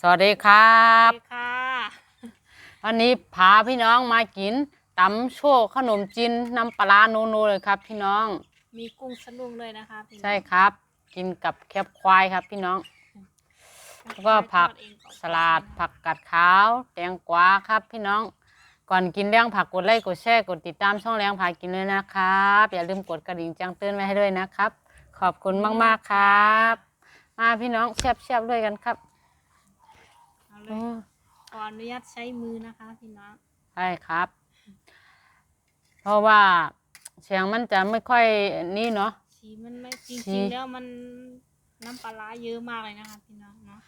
สวัสดีครับสวัสดีค่ะวันนี้พาพี่น้องมากินตำโชว์ขนมจีนน้ำปลาร้าโนโนเลยครับ พี่น้อง มีกุ้งสนุงเลยนะคะพี่น้องใช่ครับ กินกับแคบควายครับพี่น้อง แล้วก็ผักทอดเองอนสลัดผักกัดขาวแตงกวาครับพี่น้อง ก่อนกินเลี้ยงผักกดไลค์กดแชร์กดติดตามช่องเลี้ยงผักกินเลยนะครับ อย่าลืมกดกระดิ่งแจ้งเตือนไว้ให้ด้วยนะครับ ขอบคุณมากๆครับ มาพี่น้องแซ่บๆด้วยกันครับ เอาเลโอ้ยขออนุญาตใช้มือนะคะพี่น้องใช่ครับ เพราะว่าเสียงมันจะไม่ค่อยนี่เนาะ สีมันไม่จสี ริงๆแล้วมันน้ำปลาร้าเยอะมากเลยนะคะพี่น้องเนาะ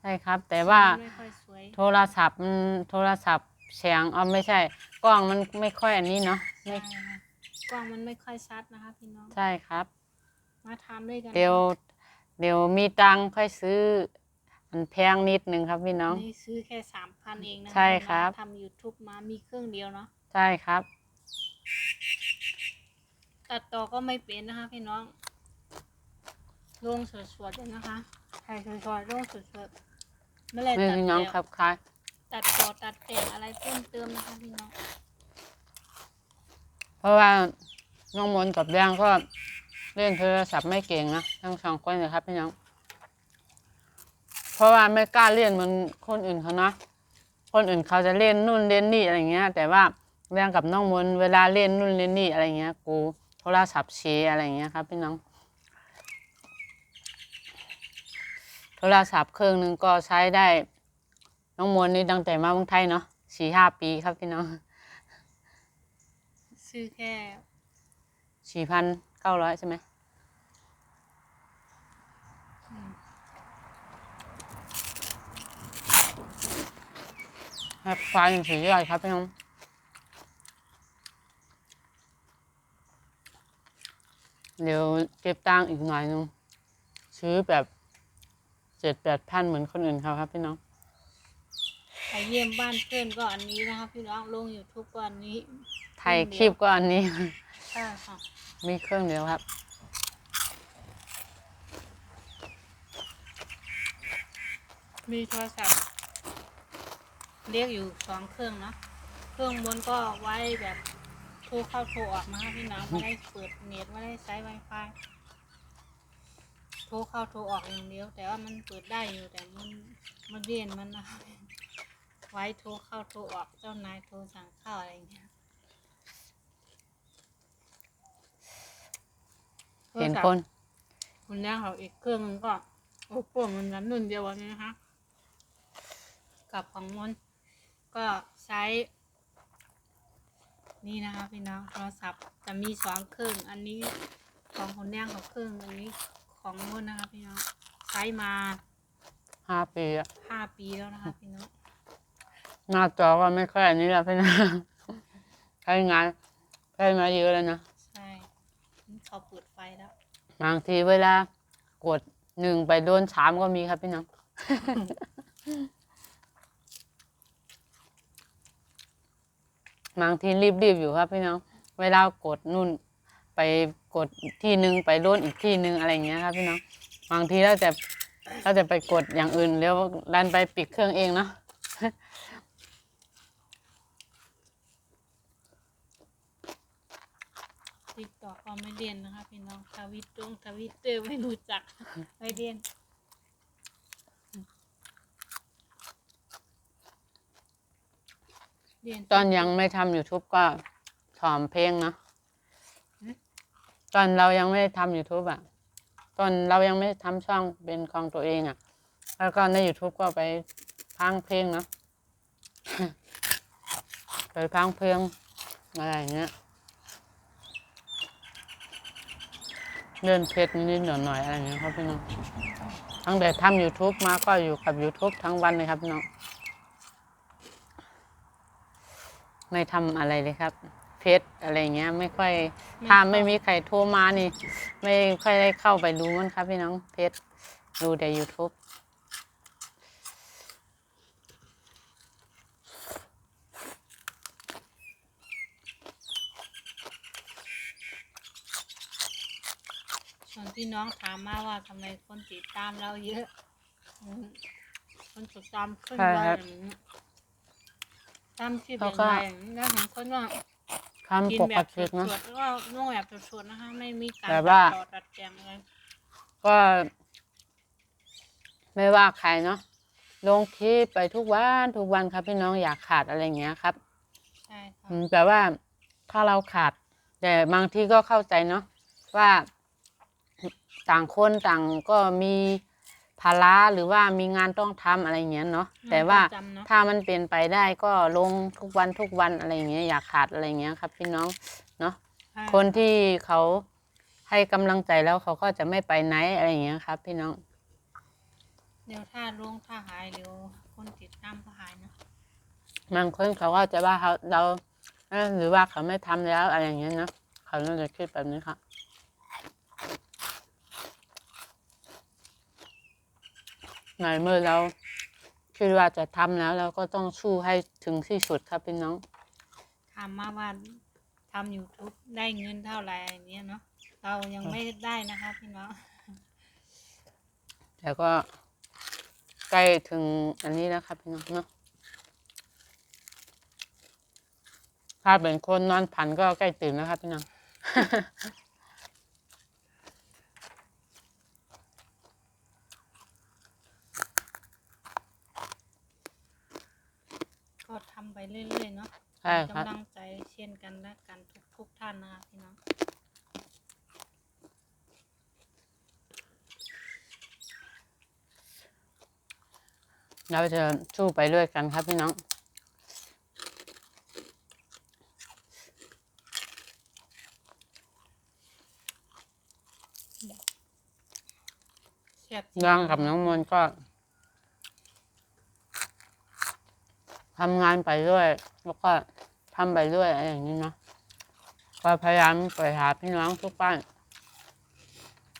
ใช่ครับ แต่ว่าสีมันไม่ค่อยสวยโทรศัพท์มันโทรศัพท์เสียงเอาไม่ใช่ กล้องมันไม่ค่อยอันนี้เนาะใช่ไม่ค่ะกล้องมันไม่ค่อยชัดนะคะพี่น้องใช่ครับ มาทำด้วยกันเดี๋ยวเดี๋ยวมีตังค์ค่อยซื้อ มันแพงนิดนึงครับพี่น้อง นี่ซื้อแค่สามพันเองนะคะใช่ครับ ทำยูทูบมามีเครื่องเดียวเนาะใช่ครับ ตัดต่อก็ไม่เป็นนะคะพี่น้องลงสดๆเลยนะคะถ่ายสดๆลงสดๆไม่เลยไม่ตัดพี่น้องแต่ครับครับตัดต่อตัดแต่งอะไรเพิ่มเติมนะคะพี่น้องเพราะว่าน้องมนต์กับแดงก็เล่นโทรศัพท์ไม่เก่งนะทั้งสองคนเลยครับพี่น้อง เพราะว่าไม่กล้าเล่นเหมือนคนอื่นเขานะคนอื่นเขาจะเล่นนู่นเล่นนี่อะไรเงี้ย แต่ว่าแดงกับน้องมนต์เวลาเล่นนู่นเล่นนี่อะไรเงี้ย กูโทรศัพท์เชอะไรเงี้ยครับพี่น้อง โทรศัพท์เครื่องหนึ่งก็ใช้ได้ น้องมนต์นี่ตั้งแต่มาเมืองไทยเนาะสี่ห้าปีครับพี่น้องซื้อแค่สี่พันเก้าร้อยใช่ไหม อืม แฮ ปฟ้าอย่างสุดยอดครับพี่น้องเดี๋ยวเก็บตังค์อีกหน่อยนึงซื้อแบบเจ็ดแปดพันเหมือนคนอื่นเขาครับพี่น้องไปเยี่ยมบ้านเพื่อนก็อันนี้นะคะพี่น้องลงยูทูบก็อันนี้ไทยคลิปก็อันนี้ใช่ค่ะมีเครื่องเดียวครับมีโทรศัพท์ เรียกอยู่สองเครื่องเนอะเครื่องบนก็ไว้แบบโทรเข้าโทรออกนะคะพี่น้องไม่ได้เปิดเน็ตไม่ได้ใช้ Wi-Fi โทรเข้าโทรออกอย่างเดียว แต่ว่ามันเปิดได้อยู่แต่มันมันเรียนมันนะคะไว้โทรเข้าโทรออกเจ้านายโทรสั่งข้าวอะไรอย่างเงี้ยเห็นคนคุณย่าเขาอีกเครื่องนึงก็โอ้โหมันนั้นนุ่นเดียวกันนี้นะคะกับของมน ก็ใช้ นี่นะคะพี่น้องโทรศัพท์จะมีสองเครื่องอันนี้ของคนย่างของเครื่องอันนี้ของมนนะคะพี่น้องใช้มาห้าปีอะห้าปีแล้วนะคะพี่น้องหน้าจอก็ไม่ค่อยอันนี้แล้วพี่น้องใช้งานใช้มาเยอะแล้วนะใช่นี่เขาเปิดไฟแล้วบางทีเวลากดหนึ่งไปโดนสามก็มีครับพี่น้อง บางทีรีบๆอยู่ครับพี่น้อง เวลากดนู่นไปกดที่หนึ่งไปโดนอีกที่หนึ่งอะไรอย่างเงี้ยครับพี่น้องบางทีเราจะเราจะไปกดอย่างอื่นแล้วดันไปปิดเครื่องเองเนาะติดต่อก็ไม่เรียนนะคะพี่น้องทวิตตรงทวิตเตอร์ไม่รู้จักไม่เรียน เรียนตอนยังไม่ทำ YouTube ก็ถอมเพลงเนาะตอนเรายังไม่ได้ทำ YouTube อะ ตอนเรายังไม่ได้ทำช่องเป็นของตัวเองอะ แล้วก็ใน YouTube ก็ไปพังเพลงเนาะไปพังเพลงอะไรอย่างเงี้ยเลื่อนเพจนิดๆหน่อยๆอะไรอย่างเงี้ยครับพี่น้อง ตั้งแต่ทำ YouTube มาก็อยู่กับ YouTube ทั้งวันเลยครับพี่น้อง ไม่ทำอะไรเลยครับ เพจอะไรเงี้ย ไม่ค่อยถ้าไม่มีใครโทรมานี่ ไม่ค่อยได้เข้าไปดูมันครับ พี่น้องเพจดูแต่ YouTube ส่วนพี่น้องถามมาว่าทำไมคนติดตามเราเยอะอืมโทคนติดตามขึ้นใช่ไวครับ อย่างนี้ ตามที่แล้เป็นวก็ไวอย่างนี้แล้วเห็นคนว่าทำกินปแบกบสติดเนาะๆแล้วก็นุ่งแบบสดๆนะคะ ไม่มีการแบบว่าตัดต่อตัดแต่งอะไรก็ ไม่ว่าใครเนาะลงคลิปไปทุกวันทุกวันครับพี่น้องอยากขาดอะไรอย่างเงี้ยครับใช่ค่ะอืมแต่ว่าถ้าเราขาด แต่บางทีก็เข้าใจเนาะว่าต่างคนต่างก็มี ภาระหรือว่ามีงานต้องทำอะไรอย่างเงี้ยเนาะแต่ว่าจำเนาะถ้ามันเปลี่ยนไปได้ก็ลงทุกวันทุกวันอะไรอย่างเงี้ยอยากขาดอะไรอย่างเงี้ยครับ พี่น้องเนาะใช่คนที่เขาให้กำลังใจแล้วเขาก็จะไม่ไปไหนอะไรอย่างเงี้ยครับ พี่น้อง เดี๋ยวถ้าลงถ้าหายเดี๋ยวคนติดตามก็หายนะบางคนเขาก็จะว่าเขาเราเอ้อหรือว่าเขาไม่ทำแล้วอะไรอย่างเงี้ยเนาะเขาน่าจะคิดแบบนี้ค่ะ ในเมื่อเราคิดว่าจะทำแล้วเราก็ต้องสู้ให้ถึงที่สุดครับพี่น้อง ถามมาว่าทำ YouTube ได้เงินเท่าไหร่อย่างเงี้ยเนาะเรายังไม่ได้นะคะพี่น้องแต่ก็ใกล้ถึงอันนี้แล้วครับพี่น้องเนาะถ้าเป็นคนนอนผันก็ใกล้ตื่นแล้วครับพี่น้อง ทำไปเรื่อยๆเนาะใช่ครับ กำลังใจเช่นกันและกันทุกทุกๆท่านนะคะพี่น้อง เราจะสู้ไปด้วยกันครับพี่น้อง เสียบ ย่างกับน้องมนต์ก็ ทำงานไปด้วย แล้วก็ทำไปด้วยอะไรอย่างนี้เนาะก็พยายามไปหาพี่น้องทุกบ้าน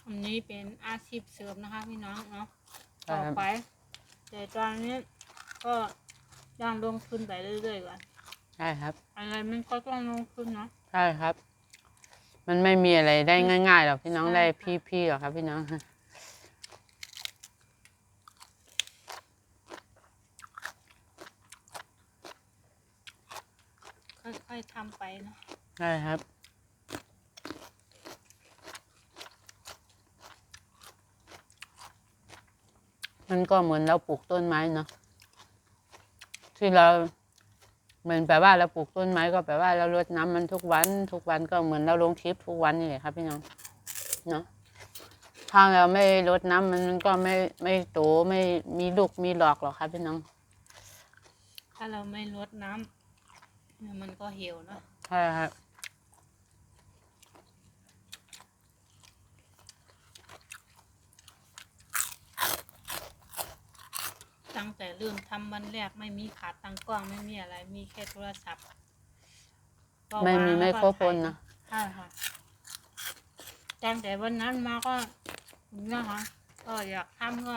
อันนี้เป็นอาชีพเสริมนะคะพี่น้องเนาะใช่ต่อครับไป แต่ตอนนี้ก็ยังลงทุนไปเรื่อยๆก่อนใช่ครับ อะไรมันก็ต้องลงทุนเนาะใช่ครับ มันไม่มีอะไรได้ง่ายๆหรอกพี่น้องใช่ได้ค่ะพี่ๆหรอกครับพี่น้อง ค่อยๆทำไปเนาะใช่ครับ มันก็เหมือนเราปลูกต้นไม้เนาะที่เราเหมือนแปลว่าเราปลูกต้นไม้ก็แปลว่าเรารดน้ำมันทุกวัน ทุกวันก็เหมือนเราลงคลิปทุกวันนี่แหละครับพี่น้องเนาะถ้าเราไม่รดน้ำมันมันก็ไม่ไม่โตไม่มีลูกมีดอกหรอกครับพี่น้อง ถ้าเราไม่ลดน้ำเนี่ย มันก็เหี่ยวเนาะใช่ครับตั้งแต่เริ่มทำวันแรกไม่มีขาตั้งกล้องไม่มีอะไร มีแค่โทรศัพท์ก็ไม่มีวางไมแล้วโครก็โฟนนะถ่ายใช่ค่ะตั้งแต่วันนั้นมาก็นะคะก็อยากทำก็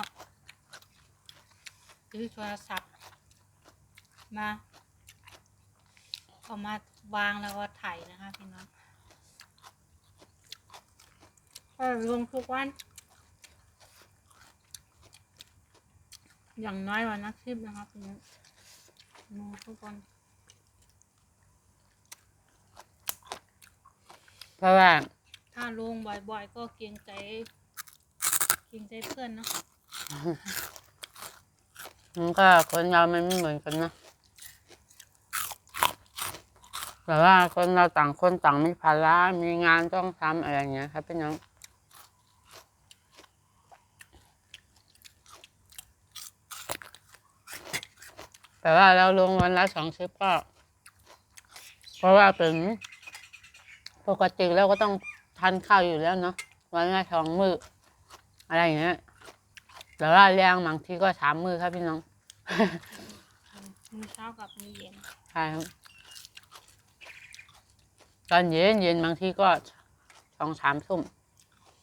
ซื้อโทรศัพท์มา เอามาวางแล้วก็ถ่ายนะคะพี่น้องก็ลงทุกวัน อย่างน้อยวันนักคลิปนะครับพี่น้องลงทุกวันเพราะว่า ถ้าลงบ่อยๆ ก็เกรงใจเกรงใจเพื่อนเนาะ มันก็คนเรามันไม่เหมือนกันนะ แต่ว่าคนเราต่างคนต่างมีภาระมีงานต้องทำอะไรอย่างเงี้ยครับพี่น้องแต่ว่าเราลงวันละสองคลิปก็ เพราะว่าเป็นปกติเราก็ต้องทานข้าวอยู่แล้วเนาะวันละสองมืออะไรอย่างเงี้ยแต่ว่าเลี้ยงบางทีก็สามมือครับพี่น้องมื้อเช้ากับมื้อเย็นใช่ครับ ตอนเย็นเย็นบางทีก็สองสามทุ่ม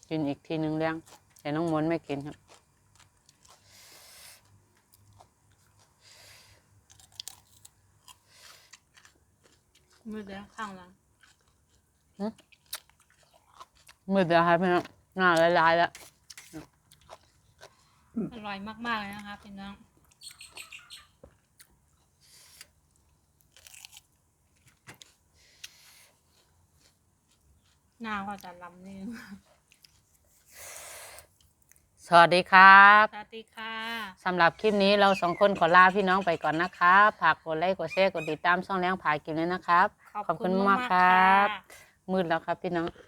กินอีกทีหนึ่งเลี้ยง แต่น้องมนต์ไม่กินครับมื้อเดียวข้างหลังมืดแล้วครับพี่น้องหน้าละลายแล้ว อร่อยมาก ๆ เลยนะคะพี่น้อง หน้าก็จะลำนึงสวัสดีครับสวัสดีค่ะสำหรับคลิปนี้เราสองคนขอลาพี่น้องไปก่อนนะครับฝากกดไลค์กดแชร์กดติดตามช่องเลี้ยงผากินเลยนะครับ ขอบคุณมากๆครับ มืดแล้วครับพี่น้องค